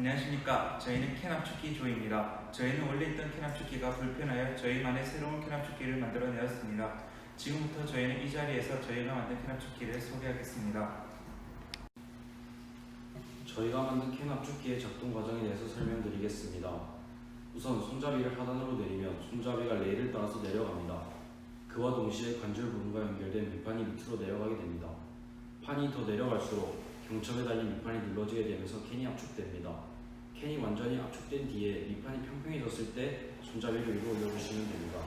안녕하십니까. 저희는 캐납축기 조입니다. 저희는 원래 있던 캐납축기가 불편하여 저희만의 새로운 캐납축기를 만들어내었습니다. 지금부터 저희는 이 자리에서 저희가 만든 캐납축기를 소개하겠습니다. 저희가 만든 캔 압축기의 작동 과정에 대해서 설명드리겠습니다. 우선 손잡이를 하단으로 내리면 손잡이가 레일을 따라서 내려갑니다. 그와 동시에 관절 부분과 연결된 밑판이 밑으로 내려가게 됩니다. 판이 더 내려갈수록 경첩에 달린 밑판이 눌러지게 되면서 캔이 압축됩니다. 캔이 완전히 압축된 뒤에 밑판이 평평해졌을 때 손잡이를 위로 올려주시면 됩니다.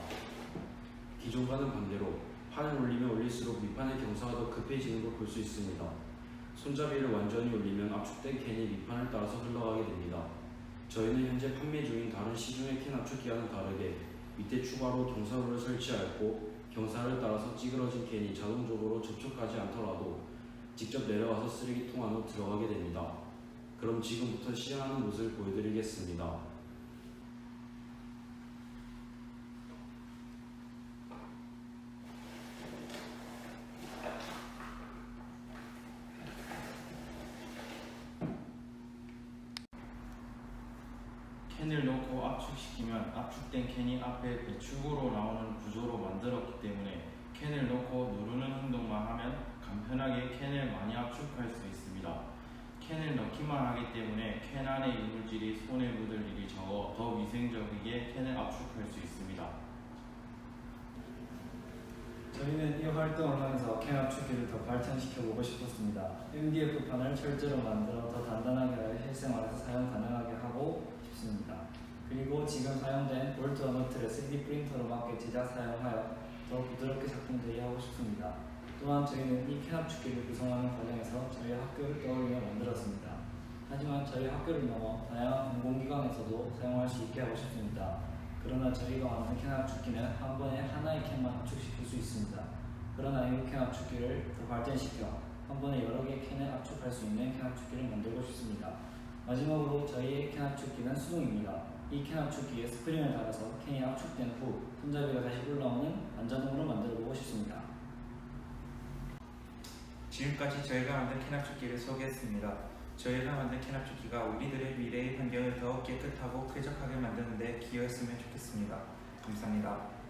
기존과는 반대로 판을 올리면 올릴수록 밑판의 경사가 더 급해지는 걸 볼 수 있습니다. 손잡이를 완전히 올리면 압축된 캔이 밑판을 따라서 흘러가게 됩니다. 저희는 현재 판매 중인 다른 시중의 캔 압축기와는 다르게 밑에 추가로 경사로를 설치하였고 경사를 따라서 찌그러진 캔이 자동적으로 접촉하지 않더라도 직접 내려가서 쓰레기통 안으로 들어가게 됩니다. 그럼 지금부터 시연하는 모습을 보여드리겠습니다. 캔을 넣고 압축시키면 압축된 캔이 앞에 배축으로 나오는 구조로 만들었기 때문에 캔을 넣고 간 편하게 캔을 많이 압축할 수 있습니다. 캔을 넣기만 하기 때문에 캔 안의 이물질이 손에 묻을 일이 적어 더 위생적이게 캔을 압축할 수 있습니다. 저희는 이 활동을 하면서 캔 압축기를 더 발전시켜 보고 싶었습니다. MDF판을 철제로 만들어 더 단단하게 실생활에서 사용 가능하게 하고 싶습니다. 그리고 지금 사용된 볼트와 너트를 3D 프린터로 맞게 제작 사용하여 더 부드럽게 작동되게 하고 싶습니다. 또한 저희는 이캔 압축기를 구성하는 과정에서 저희 학교를 떠올리며 만들었습니다. 하지만 저희 학교를 넘어 다양한 공공기관에서도 사용할 수 있게 하고 싶습니다. 그러나 저희가 만든 캔 압축기는 한 번에 하나의 캔만 압축시킬 수 있습니다. 그러나 이캔 압축기를 더 발전시켜 한 번에 여러 개의 캔을 압축할 수 있는 캔 압축기를 만들고 싶습니다. 마지막으로 저희의 캔 압축기는 수동입니다. 이 캔 압축기에 스프링을 달아서 캔이 압축된 후 손잡이가 다시 올라오는 반자동으로 만들어 보고 싶습니다. 지금까지 저희가 만든 캐납축기를 소개했습니다. 저희가 만든 캐납축기가 우리들의 미래의 환경을 더 깨끗하고 쾌적하게 만드는 데 기여했으면 좋겠습니다. 감사합니다.